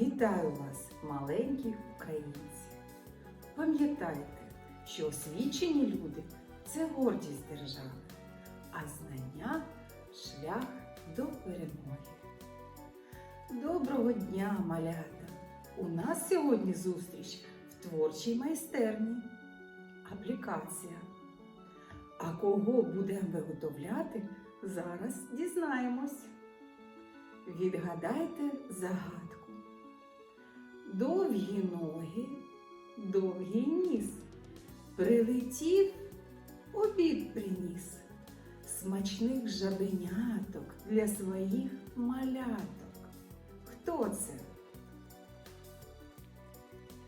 Вітаю вас, маленькі українці! Пам'ятайте, що освічені люди це гордість держави, а знання шлях до перемоги. Доброго дня, малята! У нас сьогодні зустріч в творчій майстерні. Аплікація. А кого будемо виготовляти, зараз дізнаємось. Відгадайте загадку. Довгі ноги, довгий ніс. Прилетів, обід приніс. Смачних жабеняток для своїх маляток. Хто це?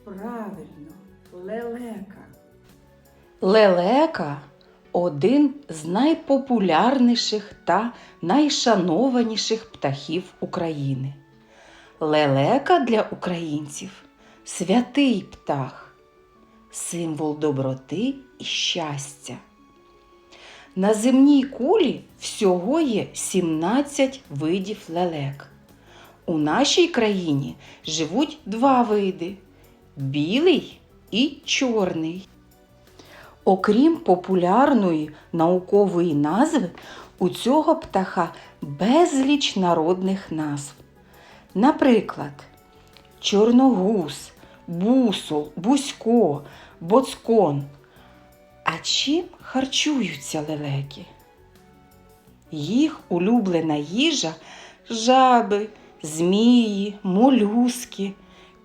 Правильно, лелека. Лелека один з найпопулярніших та найшанованіших птахів України. Лелека для українців святий птах, символ доброти і щастя. На земній кулі всього є 17 видів лелек. У нашій країні живуть два види білий і чорний. Окрім популярної наукової назви, у цього птаха безліч народних назв. Наприклад, чорногуз, бусол, бусько, боцкон. А чим харчуються лелеки? Їх улюблена їжа жаби, змії, молюски,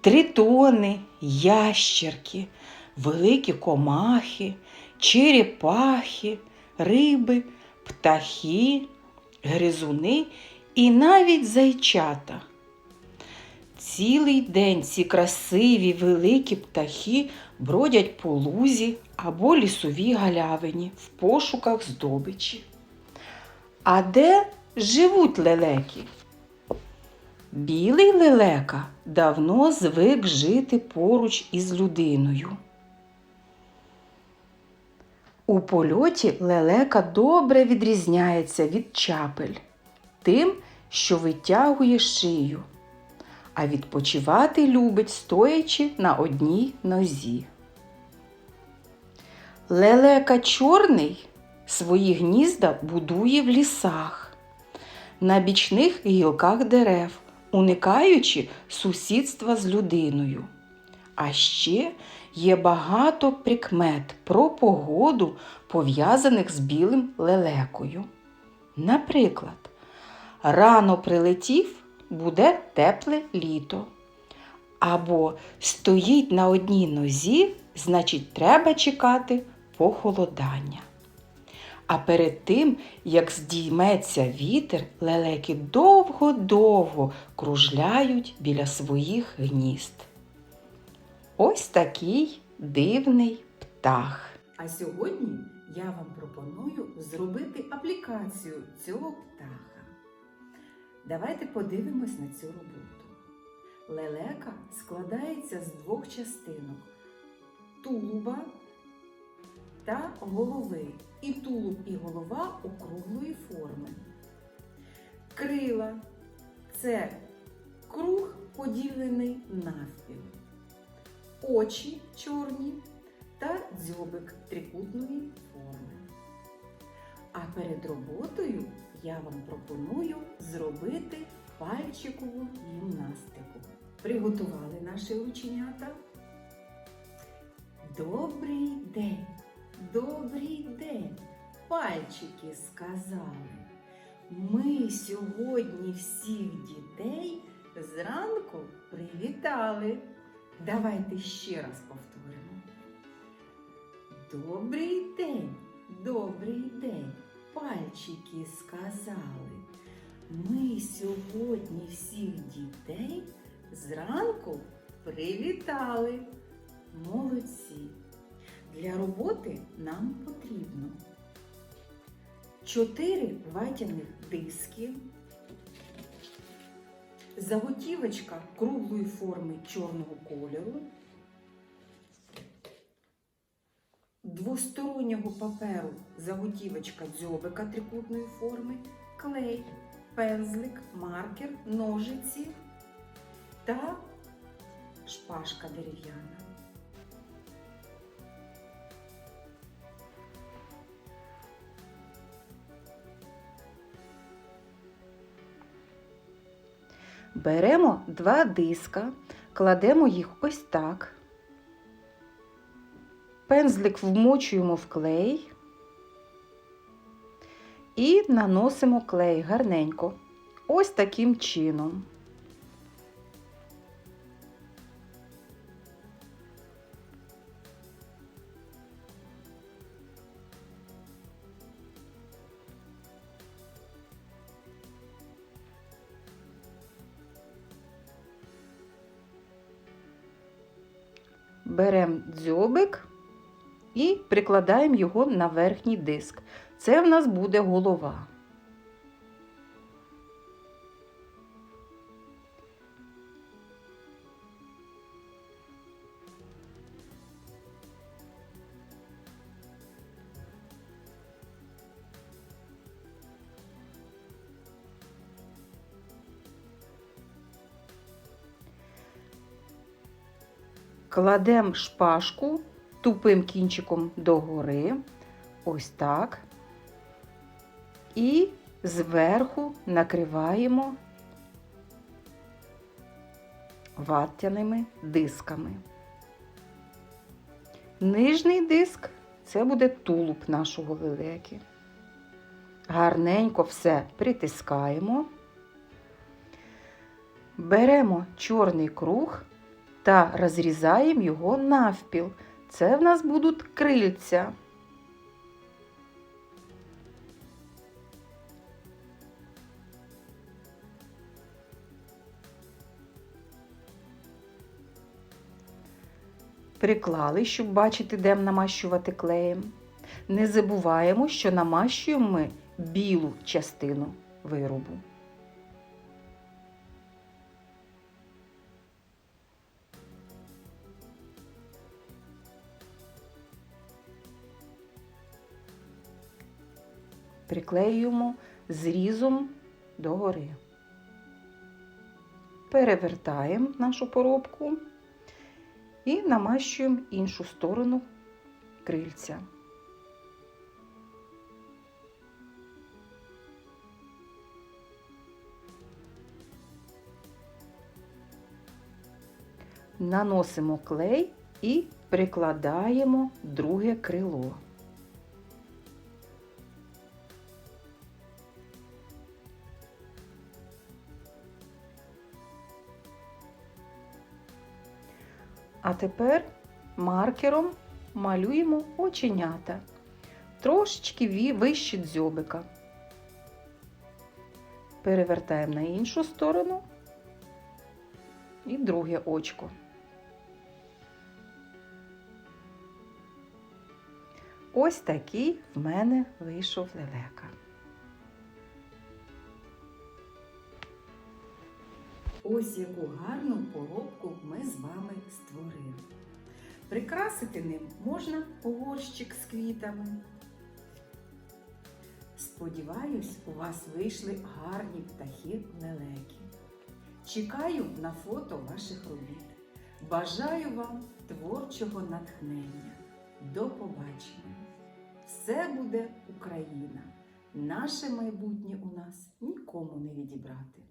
тритони, ящерки, великі комахи, черепахи, риби, птахи, гризуни і навіть зайчата. Цілий день ці красиві великі птахи бродять по лузі або лісовій галявині в пошуках здобичі. А де живуть лелеки? Білий лелека давно звик жити поруч із людиною. У польоті лелека добре відрізняється від чапель тим, що витягує шию, а відпочивати любить стоячи на одній нозі. Лелека чорний свої гнізда будує в лісах, на бічних гілках дерев, уникаючи сусідства з людиною. А ще є багато прикмет про погоду, пов'язаних з білим лелекою. Наприклад, рано прилетів буде тепле літо. Або стоїть на одній нозі, значить, треба чекати похолодання. А перед тим, як здійметься вітер, лелеки довго-довго кружляють біля своїх гнізд. Ось такий дивний птах. А сьогодні я вам пропоную зробити аплікацію цього птаха. Давайте подивимось на цю роботу. Лелека складається з двох частинок тулуба та голови. І тулуб, і голова округлої форми. Крила це круг поділений навпіл. Очі чорні та дзьобик трикутної форми. А перед роботою я вам пропоную зробити пальчикову гімнастику. Приготували наші ученята? Добрий день, добрий день, пальчики сказали. Ми сьогодні всіх дітей зранку привітали. Давайте ще раз повторимо. Добрий день, добрий день, пальчики сказали. Ми сьогодні всіх дітей зранку привітали. Молодці! Для роботи нам потрібно чотири ватяних диски, заготівочка круглої форми чорного кольору, двостороннього паперу заготівочка дзьобика трикутної форми, клей, пензлик, маркер, ножиці та шпажка дерев'яна. Беремо два диска, кладемо їх ось так. Пензлик вмочуємо в клей і наносимо клей гарненько. Ось таким чином. Беремо дзьобик і прикладаємо його на верхній диск. Це в нас буде голова. Кладемо шпажку тупим кінчиком догори, ось так. І зверху накриваємо ваттяними дисками. Нижній диск це буде тулуб нашого лелеки. Гарненько все притискаємо. Беремо чорний круг та розрізаємо його навпіл. Це в нас будуть крильця. Приклали, щоб бачити, де намащувати клеєм. Не забуваємо, що намащуємо ми білу частину виробу. Приклеюємо зрізом догори. Перевертаємо нашу поробку і намащуємо іншу сторону крильця. Наносимо клей і прикладаємо друге крило. А тепер маркером малюємо оченята, трошечки вище дзьобика. Перевертаємо на іншу сторону і друге очко. Ось такий в мене вийшов лелека. Ось яку гарну поробку ми з вами створили. Прикрасити ним можна горщик з квітами. Сподіваюсь, у вас вийшли гарні птахи лелеки. Чекаю на фото ваших робіт. Бажаю вам творчого натхнення. До побачення! Все буде Україна! Наше майбутнє у нас нікому не відібрати.